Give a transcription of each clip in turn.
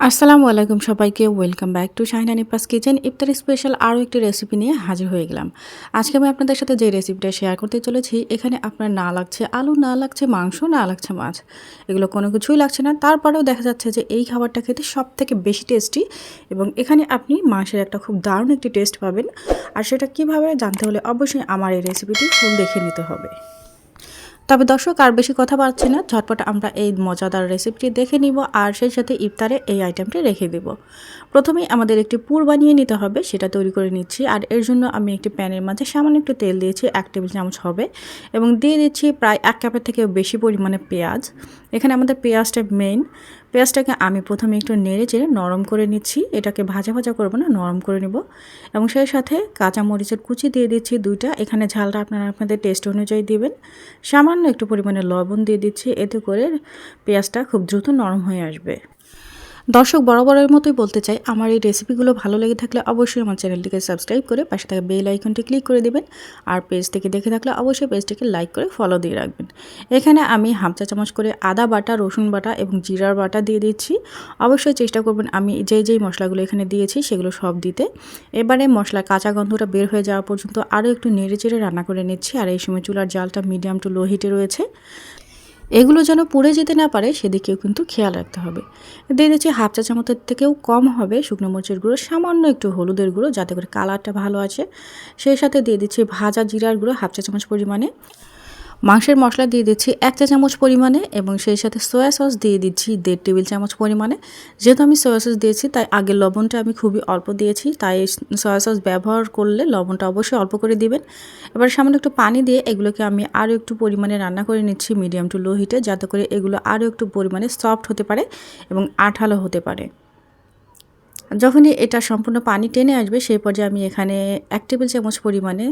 আসসালামু আলাইকুম সবাইকে welcome back to Shahina Nipa's kitchen iftar special আরও একটি রেসিপি নিয়ে হাজির হয়ে গেলাম। আজকে আমি আপনাদের সাথে যে রেসিপিটা শেয়ার করতে চলেছি, এখানে আপনার না লাগছে আলু, না লাগছে মাংস, না লাগছে মাছ। এগুলো কোনো কিছুই লাগছে না। তারপরেও দেখা যাচ্ছে যে এই খাবারটা খেতে সব থেকে বেশি টেস্টি এবং এখানে আপনি মাংসের একটা খুব দারুণ একটি টেস্ট পাবেন। আর সেটা কীভাবে জানতে হলে অবশ্যই আমার এই রেসিপিটি ফুল দেখে নিতে হবে। তবে দর্শক আর বেশি কথা বাড়ছি না। ঝটপট আমরা এই মজাদার রেসিপিটি দেখে নিব আর সেই সাথে ইফতারে এই আইটেমটি রেখে দেব। প্রথমেই আমাদের একটি পুর বানিয়ে নিতে হবে, সেটা তৈরি করে নিচ্ছি। আর এর জন্য আমি একটি প্যানের মাঝে সামান্য একটু তেল দিয়েছি, এক টেবিল চামচ হবে। এবং দিয়ে দিচ্ছি প্রায় এক কাপের থেকে বেশি পরিমাণে পেঁয়াজ। এখানে আমাদের পেঁয়াজটা মেইন পেঁয়াজটাকে আমি প্রথমে একটু নেড়ে চেড়ে নরম করে নিচ্ছি। এটাকে ভাজা ভাজা করব না, নরম করে নেব। এবং সেই সাথে কাঁচা মরিচের কুচি দিয়ে দিচ্ছি দুইটা। এখানে ঝালটা আপনারা আপনাদের টেস্ট অনুযায়ী দিবেন। সামান্য একটু পরিমাণে লবণ দিয়ে দিচ্ছি এতে করে পেঁয়াজটা খুব দ্রুত নরম হয়ে আসবে। দর্শক বরাবরের মতোই বলতে চাই, আমার এই রেসিপিগুলো ভালো লেগে থাকলে অবশ্যই আমার চ্যানেলটিকে সাবস্ক্রাইব করে পাশে থাকা বেল আইকনটি ক্লিক করে দেবেন। আর পেজ থেকে দেখে থাকলে অবশ্যই পেজটিকে লাইক করে ফলো দিয়ে রাখবেন। এখানে আমি হাফ চা চামচ করে আদা বাটা, রসুন বাটা এবং জিরার বাটা দিয়ে দিচ্ছি। অবশ্যই চেষ্টা করবেন আমি যেই যেই মশলাগুলো এখানে দিয়েছি সেগুলো সব দিতে। এবারে মশলা কাঁচা গন্ধটা বের হয়ে যাওয়া পর্যন্ত আরও একটু নেড়ে চেড়ে রান্না করে নিচ্ছি। আর এই সময় চুলার জালটা মিডিয়াম টু লো হিটে রয়েছে। এগুলো যেন পুড়ে যেতে না পারে, সেদিকেও কিন্তু খেয়াল রাখতে হবে। দিয়ে দিচ্ছি হাফ চা চামচের থেকেও কম হবে, শুকনো মরিচের গুঁড়ো, সামান্য একটু হলুদের গুঁড়ো, যাতে করে কালারটা ভালো আছে। সেই সাথে দিয়ে দিচ্ছি ভাজা জিরার গুঁড়ো হাফ চা চামচ পরিমাণে। মাংসের মশলা দিয়ে দিচ্ছি এক চা চামচ পরিমাণে এবং সেই সাথে সয়া সস দিয়ে দিচ্ছি দেড় টেবিল চামচ পরিমাণে। যেহেতু আমি সয়া সস দিয়েছি, তাই আগে লবণটা আমি খুবই অল্প দিয়েছি, তাই সয়া সস ব্যবহার করলে লবণটা অবশ্যই অল্প করে দিবেন। এবার সামান্য একটু পানি দিয়ে এগুলোকে আমি আরও একটু পরিমাণে রান্না করে নিচ্ছি মিডিয়াম টু লো হিটে, যাতে করে এগুলো আরও একটু পরিমাণে সফট হতে পারে এবং আঠালো হতে পারে। যখনই এটা সম্পূর্ণ পানি টেনে আসবে, সেই পর্যায়ে আমি এখানে এক টেবিল চামচ পরিমাণে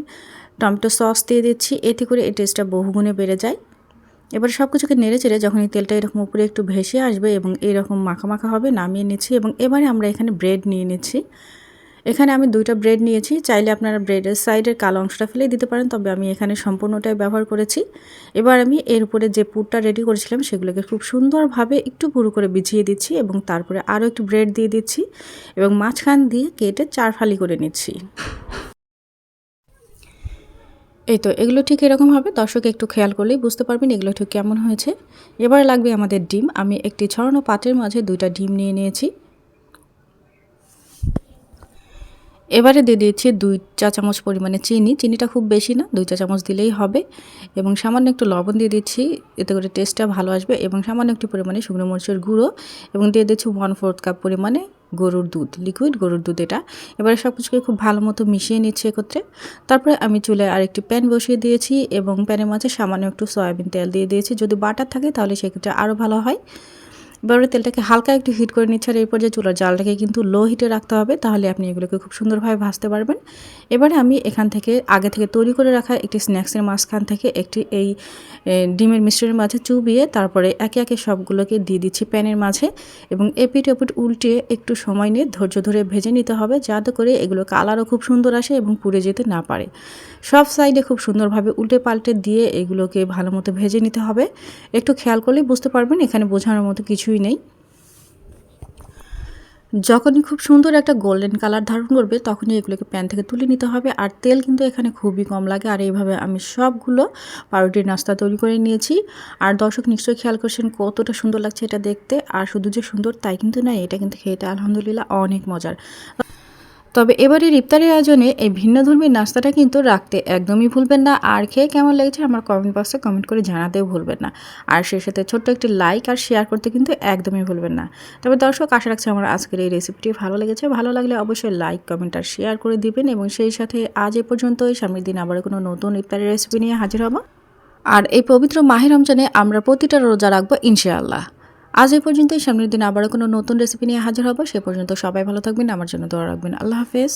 টমেটো সস দিয়ে দিচ্ছি। এতে করে এই টেস্টটা বহুগুণে বেড়ে যায়। এবার সব কিছুকে নেড়ে চেড়ে যখন এই তেলটা এরকম উপরে একটু ভেসে আসবে এবং এরকম মাখা মাখা হবে নামিয়ে নিচ্ছি এবং এবারে আমরা এখানে ব্রেড নিয়ে নিচ্ছি। এখানে আমি দুইটা ব্রেড নিয়েছি। চাইলে আপনারা ব্রেডের সাইডের কালো অংশটা ফেলে দিতে পারেন, তবে আমি এখানে সম্পূর্ণটাই ব্যবহার করেছি। এবার আমি এর উপরে যে পুরটা রেডি করেছিলাম সেগুলোকে খুব সুন্দরভাবে একটু পুরো করে বিছিয়ে দিচ্ছি এবং তারপরে আরও একটু ব্রেড দিয়ে দিচ্ছি এবং মাঝখান দিয়ে কেটে চার ফালি করে নিচ্ছি। এই তো, এগুলো ঠিক এরকম হবে। দর্শক একটু খেয়াল করলেই বুঝতে পারবেন এগুলো ঠিক কেমন হয়েছে। এবার লাগবে আমাদের ডিম। আমি একটি ছড়ানো পাত্রের মাঝে দুইটা ডিম নিয়ে নিয়েছি। এবারে দিয়ে দিয়েছি দুই চা চামচ পরিমাণে চিনি। চিনিটা খুব বেশি না, দুই চা চামচ দিলেই হবে। এবং সামান্য একটু লবণ দিয়ে দিচ্ছি, এতে করে টেস্টটা ভালো আসবে। এবং সামান্য একটু পরিমাণে শুকনো মরিচের গুঁড়ো। এবং দিয়ে দিচ্ছি ওয়ান ফোর্থ কাপ পরিমাণে গরুর দুধ লিকুইড গরুর দুধ এটা। এবারে সব কিছুকে খুব ভালো মতো মিশিয়ে নিচ্ছে একত্রে। তারপরে আমি চুলে আরেকটি প্যান বসিয়ে দিয়েছি এবং প্যানের মাঝে সামান্য একটু সয়াবিন তেল দিয়ে দিয়েছি। যদি বাটার থাকে তাহলে সেক্ষেত্রে আরও ভালো হয়। এবারে তেলটাকে হালকা একটু হিট করে নিচ্ছে আর এরপর যে চুলার জালটাকে কিন্তু লো হিটে রাখতে হবে, তাহলে আপনি এগুলোকে খুব সুন্দরভাবে ভাজতে পারবেন। এবারে আমি এখান থেকে আগে থেকে তৈরি করে রাখা একটি স্ন্যাক্সের মাঝখান থেকে একটি এই ডিমের মিশ্রণের মাঝে চুবিয়ে তারপরে একে একে সবগুলোকে দিয়ে দিচ্ছি প্যানের মাঝে এবং এপিট এপিট উল্টিয়ে একটু সময় নিয়ে ধৈর্য ধরে ভেজে নিতে হবে যাতে করে এগুলো কালারও খুব সুন্দর আসে এবং পুড়ে যেতে না পারে। সব সাইডে খুব সুন্দরভাবে উল্টে পাল্টে দিয়ে এগুলোকে ভালো মতো ভেজে নিতে হবে। একটু খেয়াল করলেই বুঝতে পারবেন, এখানে বোঝানোর মতো কিছুই কিছুই নেই। যখনই খুব সুন্দর একটা গোল্ডেন কালার ধারণ করবে, তখনই এগুলোকে প্যান থেকে তুলে নিতে হবে। আর তেল কিন্তু এখানে খুবই কম লাগে। আর এইভাবে আমি সবগুলো পাউরুটির নাস্তা তৈরি করে নিয়েছি। আর দর্শক নিশ্চয়ই খেয়াল করছেন কতটা সুন্দর লাগছে এটা দেখতে। আর শুধু যে সুন্দর তাই কিন্তু না এটা কিন্তু খেতে আলহামদুলিল্লাহ অনেক মজার। তবে এবারের ইফতারের আয়োজনে এই ভিন্ন ধর্মীর নাস্তাটা কিন্তু রাখতে একদমই ভুলবেন না। আর খেয়ে কেমন লেগেছে আমার কমেন্ট বক্সে কমেন্ট করে জানাতেও ভুলবেন না। আর সেই সাথে ছোট্ট একটি লাইক আর শেয়ার করতে কিন্তু একদমই ভুলবেন না। তবে দর্শক, আশা রাখছি আমার আজকের এই রেসিপিটি ভালো লেগেছে। ভালো লাগলে অবশ্যই লাইক কমেন্ট আর শেয়ার করে দিবেন এবং সেই সাথে আজ এ পর্যন্তই। সামনের দিন আবার কোনো নতুন ইফতারের রেসিপি নিয়ে হাজির হব। আর এই পবিত্র মাহির রমজানে আমরা প্রতিটা রোজা রাখব ইনশাআল্লাহ। আজ এই পর্যন্তই। সামনের দিন আবারও কোনো নতুন রেসিপি নিয়ে হাজির হব। সে পর্যন্ত সবাই ভালো থাকবেন, আমার জন্য দোয়া রাখবেন। আল্লাহ হাফেজ।